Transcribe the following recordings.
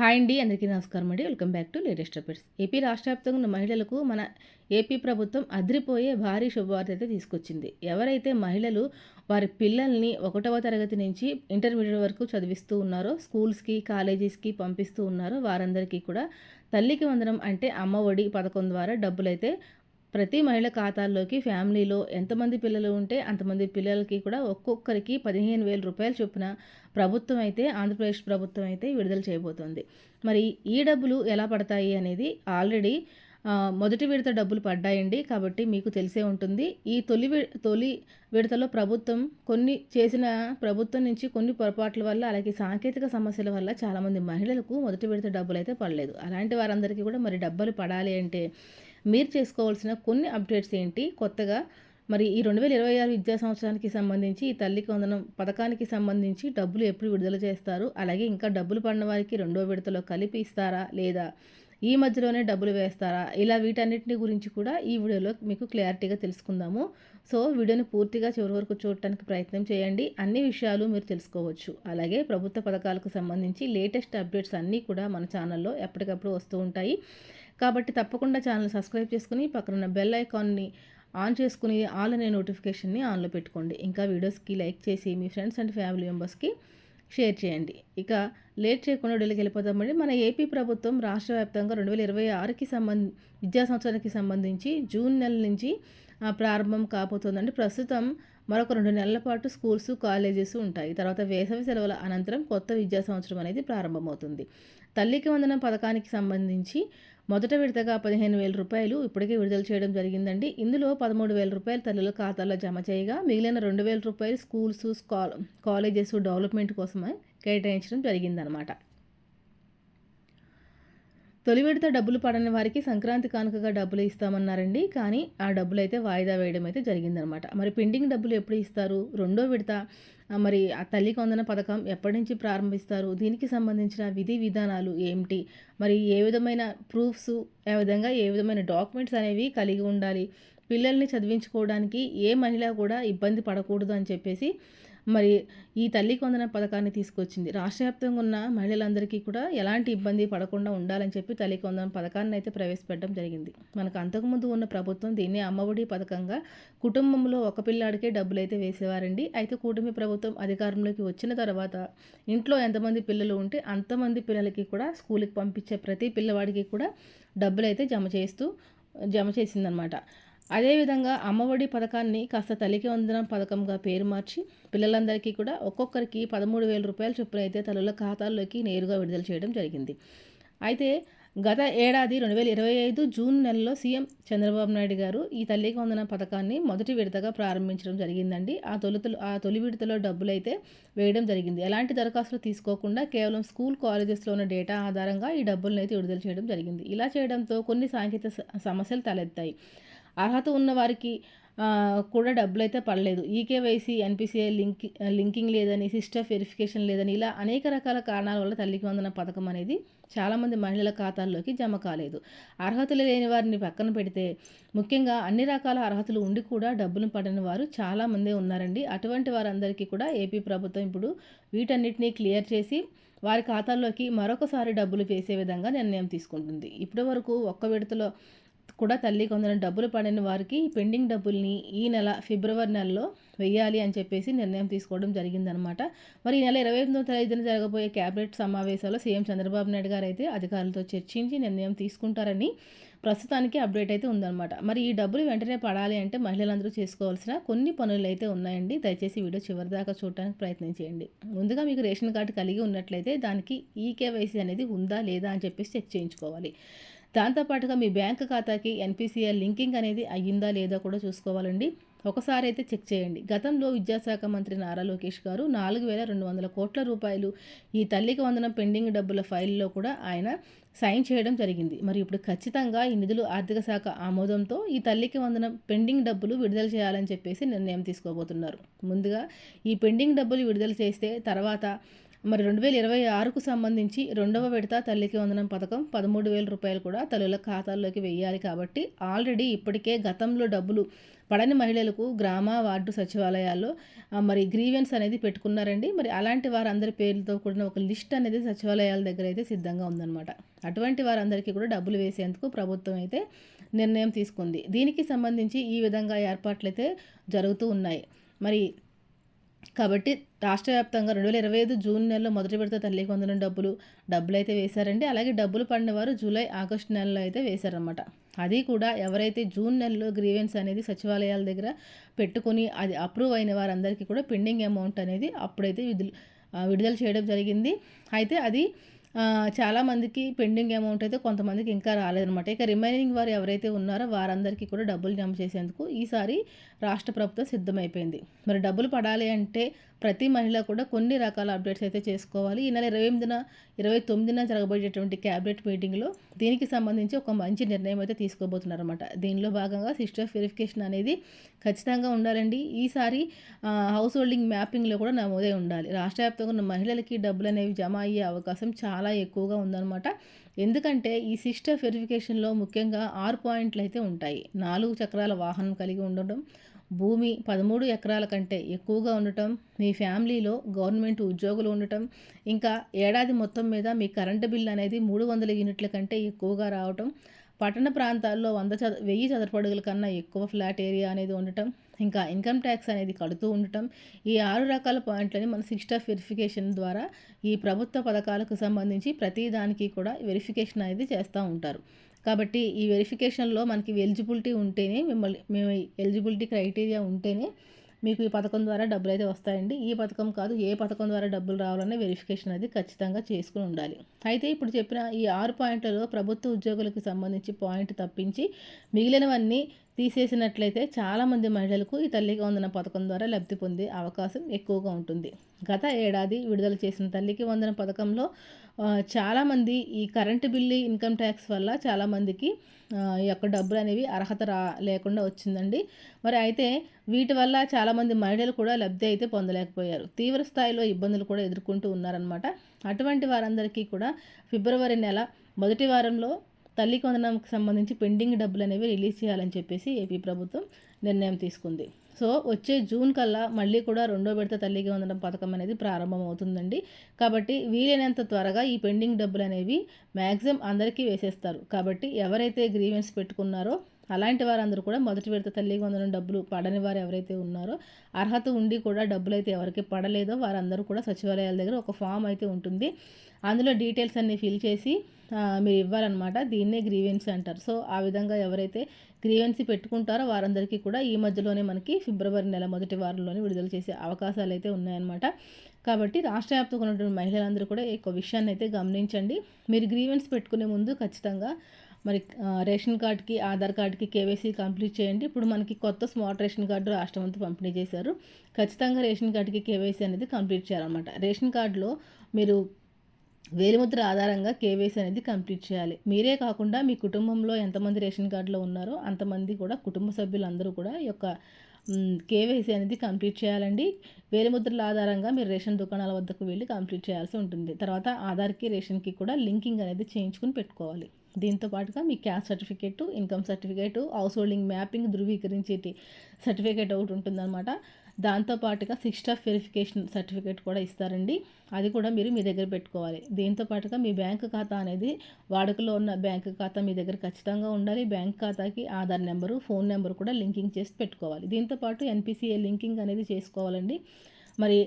Hi అండి అందరికీ నమస్కారం అండి. Welcome back to latest updates. AP రాష్ట్ర వ్యాప్తంగా ఉన్న మహిళలకు మన ఏపీ ప్రభుత్వం అదిరిపోయే భారీ శుభవార్త అయితే తీసుకొచ్చింది. ఎవరైతే మహిళలు వారి పిల్లల్ని ఒకటవ తరగతి నుంచి ఇంటర్మీడియట్ వరకు చదివిస్తూ ఉన్నారో స్కూల్స్కి కాలేజెస్కి పంపిస్తూ ఉన్నారో వారందరికీ కూడా తల్లికి వందనం అంటే అమ్మ ఒడి పథకం ద్వారా డబ్బులైతే ప్రతి మహిళ ఖాతాల్లోకి ఫ్యామిలీలో ఎంతమంది పిల్లలు ఉంటే అంతమంది పిల్లలకి కూడా ఒక్కొక్కరికి పదిహేను వేల రూపాయలు చొప్పున ప్రభుత్వం అయితే ఆంధ్రప్రదేశ్ ప్రభుత్వం అయితే విడుదల చేయబోతోంది. మరి ఈ డబ్బులు ఎలా పడతాయి అనేది ఆల్రెడీ మొదటి విడత డబ్బులు పడ్డాయండి కాబట్టి మీకు తెలిసే ఉంటుంది. ఈ తొలి తొలి విడతలో ప్రభుత్వం కొన్ని చేసిన ప్రభుత్వం నుంచి కొన్ని పొరపాట్ల వల్ల అలాగే సాంకేతిక సమస్యల వల్ల చాలామంది మహిళలకు మొదటి విడత డబ్బులు అయితే పడలేదు. అలాంటి వారందరికీ కూడా మరి డబ్బులు పడాలి అంటే మీరు చేసుకోవాల్సిన కొన్ని అప్డేట్స్ ఏంటి? కొత్తగా మరి ఈ రెండు వేల ఇరవై ఆరు విద్యా సంవత్సరానికి సంబంధించి ఈ తల్లికి వందనం పథకానికి సంబంధించి డబ్బులు ఎప్పుడు విడుదల చేస్తారు? అలాగే ఇంకా డబ్బులు పడిన వారికి రెండో విడతలో కలిపి ఇస్తారా లేదా? ఈ మధ్యలోనే డబ్బులు వేస్తారా? ఇలా వీటన్నిటిని గురించి కూడా ఈ వీడియోలో మీకు క్లారిటీగా తెలుసుకుందాము. సో వీడియోని పూర్తిగా చివరి వరకు చూడటానికి ప్రయత్నం చేయండి. అన్ని విషయాలు మీరు తెలుసుకోవచ్చు. అలాగే ప్రభుత్వ పథకాలకు సంబంధించి లేటెస్ట్ అప్డేట్స్ అన్నీ కూడా మన ఛానల్లో ఎప్పటికప్పుడు వస్తూ ఉంటాయి. కాబట్టి తప్పకుండా ఛానల్ సబ్స్క్రైబ్ చేసుకుని పక్కన బెల్ ఐకాన్ని ఆన్ చేసుకుని ఆల్ అనే నోటిఫికేషన్ని ఆన్లో పెట్టుకోండి. ఇంకా వీడియోస్కి లైక్ చేసి మీ ఫ్రెండ్స్ అండ్ ఫ్యామిలీ మెంబర్స్కి షేర్ చేయండి. ఇక లేట్ చేయకుండా ఢిల్లీకి వెళ్ళిపోతామండి మన ఏపీ ప్రభుత్వం రాష్ట్ర వ్యాప్తంగా రెండు వేల ఇరవై ఆరుకి సంబంధ విద్యా సంవత్సరానికి సంబంధించి జూన్ నెల నుంచి ప్రారంభం కాబోతోందండి. ప్రస్తుతం మరొక రెండు నెలల పాటు స్కూల్స్ కాలేజెస్ ఉంటాయి. తర్వాత వేసవి సెలవుల అనంతరం కొత్త విద్యా సంవత్సరం అనేది ప్రారంభమవుతుంది. తల్లికి వందన పథకానికి సంబంధించి మొదట విడతగా పదిహేను వేల రూపాయలు ఇప్పటికే విడుదల చేయడం జరిగిందండి. ఇందులో పదమూడు వేల రూపాయలు తల్లుల ఖాతాలో జమ చేయగా మిగిలిన రెండు వేల రూపాయలు స్కూల్స్ కాలేజెస్ డెవలప్మెంట్ కోసమే కేటాయించడం జరిగిందనమాట. తొలి విడత డబ్బులు పడని వారికి సంక్రాంతి కానుకగా డబ్బులు ఇస్తామన్నారండి. కానీ ఆ డబ్బులు అయితే వాయిదా వేయడం అయితే జరిగిందనమాట. మరి పెండింగ్ డబ్బులు ఎప్పుడు ఇస్తారు? రెండో విడత మరి ఆ తల్లి కొందన పథకం ఎప్పటి నుంచి ప్రారంభిస్తారు? దీనికి సంబంధించిన విధి విధానాలు ఏమిటి? మరి ఏ విధమైన ప్రూఫ్స్ ఏ విధంగా ఏ విధమైన డాక్యుమెంట్స్ అనేవి కలిగి ఉండాలి? పిల్లల్ని చదివించుకోవడానికి ఏ మహిళ కూడా ఇబ్బంది పడకూడదు అని చెప్పేసి మరి ఈ తల్లి కొందన పథకాన్ని తీసుకొచ్చింది. రాష్ట్ర వ్యాప్తంగా ఉన్న మహిళలందరికీ కూడా ఎలాంటి ఇబ్బంది పడకుండా ఉండాలని చెప్పి తల్లి కొందన పథకాన్ని అయితే ప్రవేశపెట్టడం జరిగింది. మనకు అంతకుముందు ఉన్న ప్రభుత్వం దీన్ని అమ్మఒడి పథకంగా కుటుంబంలో ఒక పిల్లాడికే డబ్బులు అయితే వేసేవారండి. అయితే కూటమి ప్రభుత్వం అధికారంలోకి వచ్చిన తర్వాత ఇంట్లో ఎంతమంది పిల్లలు ఉంటే అంతమంది పిల్లలకి కూడా స్కూల్కి పంపించే ప్రతి పిల్లవాడికి కూడా డబ్బులు అయితే జమ చేస్తూ జమ చేసిందనమాట. అదేవిధంగా అమ్మఒడి పథకాన్ని కాస్త తల్లికి వందనం పథకంగా పేరు మార్చి పిల్లలందరికీ కూడా ఒక్కొక్కరికి పదమూడు వేల రూపాయల చొప్పున అయితే తల్లుల ఖాతాల్లోకి నేరుగా విడుదల చేయడం జరిగింది. అయితే గత ఏడాది రెండు వేల ఇరవై ఐదు జూన్ నెలలో సీఎం చంద్రబాబు నాయుడు గారు ఈ తల్లికి వందన పథకాన్ని మొదటి విడతగా ప్రారంభించడం జరిగిందండి. ఆ తొలుతలు ఆ తొలి విడతలో డబ్బులు అయితే వేయడం జరిగింది. ఎలాంటి దరఖాస్తులు తీసుకోకుండా కేవలం స్కూల్ కాలేజెస్లో ఉన్న డేటా ఆధారంగా ఈ డబ్బులను అయితే విడుదల చేయడం జరిగింది. ఇలా చేయడంతో కొన్ని సాంకేతిక సమస్యలు తలెత్తాయి. అర్హత ఉన్నవారికి కూడా డబ్బులు అయితే పడలేదు. ఈకేవైసీ ఎన్పిసిఐ లింక్ లింకింగ్ లేదని సిస్టర్ వెరిఫికేషన్ లేదని ఇలా అనేక రకాల కారణాల వల్ల తల్లికి వందన పథకం అనేది చాలామంది మహిళల ఖాతాల్లోకి జమ కాలేదు. అర్హతలు లేని వారిని పక్కన పెడితే ముఖ్యంగా అన్ని రకాల అర్హతలు ఉండి కూడా డబ్బులు పడని వారు చాలామందే ఉన్నారండి. అటువంటి వారందరికీ కూడా ఏపీ ప్రభుత్వం ఇప్పుడు వీటన్నిటినీ క్లియర్ చేసి వారి ఖాతాల్లోకి మరొకసారి డబ్బులు వేసే విధంగా నిర్ణయం తీసుకుంటుంది. ఇప్పటి వరకు ఒక్క విడతలో కూడా తల్లి కొందరు డబ్బులు పడని వారికి పెండింగ్ డబ్బుల్ని ఈ నెల ఫిబ్రవరి నెలలో వెయ్యాలి అని చెప్పేసి నిర్ణయం తీసుకోవడం జరిగిందనమాట మరి ఈ నెల ఇరవై ఎనిమిదో తేదీన జరగబోయే క్యాబినెట్ సమావేశంలో సీఎం చంద్రబాబు నాయుడు గారు అయితే అధికారులతో చర్చించి నిర్ణయం తీసుకుంటారని ప్రస్తుతానికి అప్డేట్ అయితే ఉందన్నమాట. మరి ఈ డబ్బులు వెంటనే పడాలి అంటే మహిళలందరూ చేసుకోవాల్సిన కొన్ని పనులు అయితే ఉన్నాయండి. దయచేసి వీడియో చివరి దాకా చూడటానికి ప్రయత్నం చేయండి. ముందుగా మీకు రేషన్ కార్డు కలిగి ఉన్నట్లయితే దానికి ఈకేవైసీ అనేది ఉందా లేదా అని చెప్పేసి చెక్ చేయించుకోవాలి. దాంతోపాటుగా మీ బ్యాంక్ ఖాతాకి ఎన్పిసిఎల్ లింకింగ్ అనేది అయ్యిందా లేదా కూడా చూసుకోవాలండి. ఒకసారి అయితే చెక్ చేయండి. గతంలో విద్యాశాఖ మంత్రి నారా లోకేష్ గారు నాలుగు వేల రెండు వందల కోట్ల రూపాయలు ఈ తల్లికి వందనం పెండింగ్ డబ్బుల ఫైల్లో కూడా ఆయన సైన్ చేయడం జరిగింది. మరి ఇప్పుడు ఖచ్చితంగా ఈ నిధులు ఆర్థిక శాఖ ఆమోదంతో ఈ తల్లికి వందనం పెండింగ్ డబ్బులు విడుదల చేయాలని చెప్పేసి నిర్ణయం తీసుకోబోతున్నారు. ముందుగా ఈ పెండింగ్ డబ్బులు విడుదల చేస్తే తర్వాత మరి రెండు వేల ఇరవై ఆరుకు సంబంధించి రెండవ విడత తల్లికి వందనం పథకం పదమూడు వేల రూపాయలు కూడా తల్లుల ఖాతాల్లోకి వెయ్యాలి కాబట్టి ఆల్రెడీ ఇప్పటికే గతంలో డబ్బులు పడని మహిళలకు గ్రామ వార్డు సచివాలయాల్లో మరి గ్రీవెన్స్ అనేది పెట్టుకున్నారండి. మరి అలాంటి వారందరి పేర్లతో కూడిన ఒక లిస్ట్ అనేది సచివాలయాల దగ్గర అయితే సిద్ధంగా ఉందన్నమాట. అటువంటి వారందరికీ కూడా డబ్బులు వేసేందుకు ప్రభుత్వం అయితే నిర్ణయం తీసుకుంది. దీనికి సంబంధించి ఈ విధంగా ఏర్పాట్లు అయితే జరుగుతూ ఉన్నాయి. మరి కాబట్టి రాష్ట్ర వ్యాప్తంగా రెండు వేల ఇరవై ఐదు జూన్ నెలలో మొదటి విడత తల్లికి వందనం డబ్బులు డబ్బులు అయితే వేశారండి. అలాగే డబ్బులు పడిన వారు జూలై ఆగస్టు నెలలో అయితే వేశారనమాట అది కూడా ఎవరైతే జూన్ నెలలో గ్రీవెన్స్ అనేది సచివాలయాల దగ్గర పెట్టుకొని అది అప్రూవ్ అయిన వారందరికీ కూడా పెండింగ్ అమౌంట్ అనేది అప్పుడైతే విడుదల విడుదల చేయడం జరిగింది. అయితే అది చాలామందికి పెండింగ్ అమౌంట్ అయితే కొంతమందికి ఇంకా రాలేదనమాట ఇక రిమైనింగ్ వారు ఎవరైతే ఉన్నారో వారందరికీ కూడా డబ్బులు జమ చేసేందుకు ఈసారి రాష్ట్ర ప్రభుత్వం సిద్ధమైపోయింది. మరి డబ్బులు పడాలి అంటే ప్రతి మహిళ కూడా కొన్ని రకాల అప్డేట్స్ అయితే చేసుకోవాలి. ఈ నెల ఇరవై ఎనిమిదిన ఇరవై తొమ్మిదిన జరగబోయేటటువంటి క్యాబినెట్ మీటింగ్లో దీనికి సంబంధించి ఒక మంచి నిర్ణయం అయితే తీసుకోబోతున్నారన్నమాట. దీనిలో భాగంగా సిస్టర్ వెరిఫికేషన్ అనేది ఖచ్చితంగా ఉండాలండి. ఈసారి హౌస్ హోల్డింగ్ మ్యాపింగ్లో కూడా నమోదై ఉండాలి. రాష్ట్ర వ్యాప్తంగా ఉన్న మహిళలకి డబ్బులు అనేవి జమ అయ్యే అవకాశం చాలా ఎక్కువగా ఉందన్నమాట. ఎందుకంటే ఈ సిస్టర్ వెరిఫికేషన్లో ముఖ్యంగా ఆరు పాయింట్లు అయితే ఉంటాయి. నాలుగు చక్రాల వాహనం కలిగి ఉండడం భూమి పదమూడు ఎకరాల కంటే ఎక్కువగా ఉండటం మీ ఫ్యామిలీలో గవర్నమెంట్ ఉద్యోగులు ఉండటం ఇంకా ఏడాది మొత్తం మీద మీ కరెంటు బిల్ అనేది మూడు వందల యూనిట్ల కంటే ఎక్కువగా రావటం పట్టణ ప్రాంతాల్లో వంద చద వెయ్యి చదరపడుగుల కన్నా ఎక్కువ ఫ్లాట్ ఏరియా అనేది ఉండటం ఇంకా ఇన్కమ్ ట్యాక్స్ అనేది కడుతూ ఉండటం ఈ ఆరు రకాల పాయింట్లని మన సిక్స్ట్ ఆఫ్ వెరిఫికేషన్ ద్వారా ఈ ప్రభుత్వ పథకాలకు సంబంధించి ప్రతి దానికి కూడా వెరిఫికేషన్ అనేది చేస్తూ ఉంటారు. కాబట్టి ఈ వెరిఫికేషన్లో మనకి ఎలిజిబిలిటీ ఉంటేనే మిమ్మల్ని మేము ఎలిజిబిలిటీ క్రైటీరియా ఉంటేనే మీకు ఈ పథకం ద్వారా డబ్బులు అయితే వస్తాయండి. ఈ పథకం కాదు ఏ పథకం ద్వారా డబ్బులు రావాలనే వెరిఫికేషన్ అది ఖచ్చితంగా చేసుకుని ఉండాలి. అయితే ఇప్పుడు చెప్పిన ఈ ఆరు పాయింట్లలో ప్రభుత్వ ఉద్యోగులకు సంబంధించి పాయింట్ తప్పించి మిగిలినవన్నీ తీసేసినట్లయితే చాలామంది మహిళలకు ఈ తల్లికి వందన పథకం ద్వారా లబ్ధి పొందే అవకాశం ఎక్కువగా ఉంటుంది. గత ఏడాది విడుదల చేసిన తల్లికి వందన పథకంలో చాలామంది ఈ కరెంటు బిల్లు ఇన్కమ్ ట్యాక్స్ వల్ల చాలామందికి ఈ యొక్క డబ్బులు అనేవి అర్హత రా లేకుండా వచ్చిందండి. మరి అయితే వీటి వల్ల చాలామంది మహిళలు కూడా లబ్ధి అయితే పొందలేకపోయారు. తీవ్ర స్థాయిలో ఇబ్బందులు కూడా ఎదుర్కొంటూ ఉన్నారనమాట అటువంటి వారందరికీ కూడా ఫిబ్రవరి నెల మొదటి వారంలో తల్లి కొందనంకి సంబంధించి పెండింగ్ డబ్బులు అనేవి రిలీజ్ చేయాలని చెప్పేసి ఏపీ ప్రభుత్వం నిర్ణయం తీసుకుంది. సో వచ్చే జూన్ కల్లా మళ్ళీ కూడా రెండో విడత తల్లికి వందడం పథకం అనేది ప్రారంభం అవుతుందండి కాబట్టి వీలైనంత త్వరగా ఈ పెండింగ్ డబ్బులు అనేవి మ్యాక్సిమం అందరికీ వేసేస్తారు. కాబట్టి ఎవరైతే గ్రీవెన్స్ పెట్టుకున్నారో అలాంటి వారందరూ కూడా మొదటి విడత తల్లికి వందనం డబ్బులు పడని వారు ఎవరైతే ఉన్నారో అర్హత ఉండి కూడా డబ్బులు అయితే ఎవరికి పడలేదో వారందరూ కూడా సచివాలయాల దగ్గర ఒక ఫామ్ అయితే ఉంటుంది. అందులో డీటెయిల్స్ అన్నీ ఫిల్ చేసి మీరు ఇవ్వాలన్నమాట. దీన్నే గ్రీవెన్స్ అంటారు. సో ఆ విధంగా ఎవరైతే గ్రీవెన్సీ పెట్టుకుంటారో వారందరికీ కూడా ఈ మధ్యలోనే మనకి ఫిబ్రవరి నెల మొదటి వారంలోనే విడుదల చేసే అవకాశాలు అయితే ఉన్నాయన్నమాట. కాబట్టి రాష్ట్ర వ్యాప్తంగా ఉన్నటువంటి మహిళలందరూ కూడా ఈ విషయాన్ని అయితే గమనించండి. మీరు గ్రీవెన్స్ పెట్టుకునే ముందు ఖచ్చితంగా మరి రేషన్ కార్డ్కి ఆధార్ కార్డ్కి కేవైసీ కంప్లీట్ చేయండి. ఇప్పుడు మనకి కొత్త స్మార్ట్ రేషన్ కార్డు రాష్ట్రం అంతా పంపిణీ చేశారు. ఖచ్చితంగా రేషన్ కార్డుకి కేవైసీ అనేది కంప్లీట్ చేయాలన్నమాట. రేషన్ కార్డులో మీరు వేలిముద్ర ఆధారంగా కేవైసీ అనేది కంప్లీట్ చేయాలి. మీరే కాకుండా మీ కుటుంబంలో ఎంతమంది రేషన్ కార్డులో ఉన్నారో అంతమంది కూడా కుటుంబ సభ్యులందరూ కూడా ఈ యొక్క కేవైసీ అనేది కంప్లీట్ చేయాలండి. వేలిముద్రల ఆధారంగా మీరు రేషన్ దుకాణాల వద్దకు వెళ్ళి కంప్లీట్ చేయాల్సి ఉంటుంది. తర్వాత ఆధార్కి రేషన్కి కూడా లింకింగ్ అనేది చేయించుకుని పెట్టుకోవాలి. దీంతో పాటుగా మీ caste certificate income certificate house holding mapping ధృవీకరించేటి certificate ఒకటి ఉంటుందన్నమాట. దాంతోపాటుగా సిక్స్ ఆఫ్ వెరిఫికేషన్ సర్టిఫికేట్ కూడా ఇస్తారండి. అది కూడా మీరు మీ దగ్గర పెట్టుకోవాలి. దీంతో పాటుగా మీ బ్యాంకు ఖాతా అనేది వాడుకలో ఉన్న బ్యాంకు ఖాతా మీ దగ్గర ఖచ్చితంగా ఉండాలి. బ్యాంక్ ఖాతాకి ఆధార్ నెంబరు ఫోన్ నెంబర్ కూడా లింకింగ్ చేసి పెట్టుకోవాలి. దీంతోపాటు ఎన్పిసిఏ లింకింగ్ అనేది చేసుకోవాలండి. మరి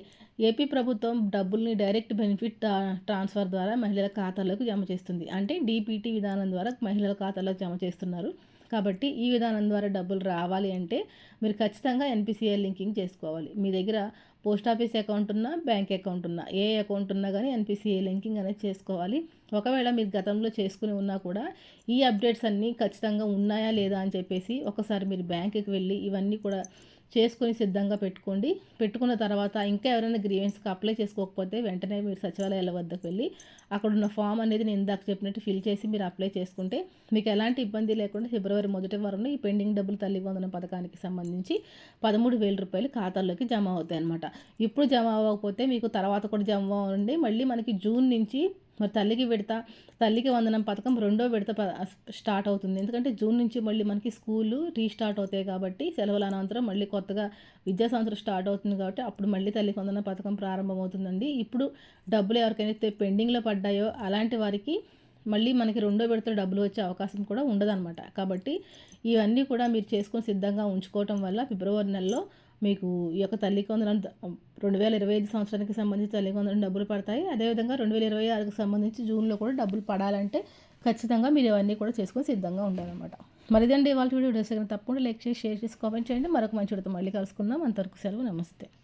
ఏపీ ప్రభుత్వం డబ్బుల్ని డైరెక్ట్ బెనిఫిట్ ట్రాన్స్ఫర్ ద్వారా మహిళల ఖాతాలకు జమ చేస్తుంది. అంటే డీపీటీ విధానం ద్వారా మహిళల ఖాతాలకు జమ చేస్తున్నారు. కాబట్టి ఈ విధానం ద్వారా డబ్బులు రావాలి అంటే మీరు ఖచ్చితంగా ఎన్పిసిఐ లింకింగ్ చేసుకోవాలి. మీ దగ్గర పోస్ట్ ఆఫీస్ అకౌంట్ ఉన్నా బ్యాంక్ అకౌంట్ ఉన్నా ఏ అకౌంట్ ఉన్నా కానీ ఎన్పిసిఐ లింకింగ్ అనేది చేసుకోవాలి. ఒకవేళ మీరు గతంలో చేసుకుని ఉన్నా కూడా ఈ అప్డేట్స్ అన్నీ ఖచ్చితంగా ఉన్నాయా లేదా అని చెప్పేసి ఒకసారి మీరు బ్యాంకుకి వెళ్ళి ఇవన్నీ కూడా చేసుకొని సిద్ధంగా పెట్టుకోండి. పెట్టుకున్న తర్వాత ఇంకా ఎవరైనా గ్రీవెన్స్కి అప్లై చేసుకోకపోతే వెంటనే మీరు సచివాలయాల వద్దకు వెళ్ళి అక్కడ ఉన్న ఫామ్ అనేది నేను ఇందాక చెప్పినట్టు ఫిల్ చేసి మీరు అప్లై చేసుకుంటే మీకు ఎలాంటి ఇబ్బంది లేకుండా ఫిబ్రవరి మొదటి వారంలో ఈ పెండింగ్ డబ్బులు తల్లి వందన పథకానికి సంబంధించి పదమూడు వేల రూపాయలు ఖాతాల్లోకి జమ అవుతాయి అనమాట ఇప్పుడు జమ అవ్వకపోతే మీకు తర్వాత కూడా జమ అవ్వండి మళ్ళీ మనకి జూన్ నుంచి మరి తల్లికి విడత తల్లికి వందనం పథకం రెండో విడత స్టార్ట్ అవుతుంది. ఎందుకంటే జూన్ నుంచి మళ్ళీ మనకి స్కూళ్ళు రీస్టార్ట్ అవుతాయి కాబట్టి సెలవుల అనంతరం మళ్ళీ కొత్తగా విద్యా సంవత్సరం స్టార్ట్ అవుతుంది కాబట్టి అప్పుడు మళ్ళీ తల్లికి వందనం పథకం ప్రారంభమవుతుందండి. ఇప్పుడు డబ్బులు ఎవరికైతే పెండింగ్లో పడ్డాయో అలాంటి వారికి మళ్ళీ మనకి రెండో విడత డబ్బులు వచ్చే అవకాశం కూడా ఉండదన్నమాట. కాబట్టి ఇవన్నీ కూడా మీరు చేసుకొని సిద్ధంగా ఉంచుకోవటం వల్ల ఫిబ్రవరి నెలలో మీకు ఈ యొక్క తల్లి వందనం రెండు వేల ఇరవై ఐదు సంవత్సరానికి సంబంధించి తల్లిదండ్రులు డబ్బులు పడతాయి. అదేవిధంగా రెండు వేల ఇరవై ఆరుకు సంబంధించి జూన్లో కూడా డబ్బులు పడాలంటే ఖచ్చితంగా మీరు ఇవన్నీ కూడా చేసుకొని సిద్ధంగా ఉండాలన్నమాట. మరిదండి ఇవాళ వీడియో తప్పకుండా లైక్ చేసి షేర్ చేసి కామెంట్ చేయండి. మరొక మంచి మళ్ళీ కలుసుకుందాం. అంతవరకు సెలవు నమస్తే.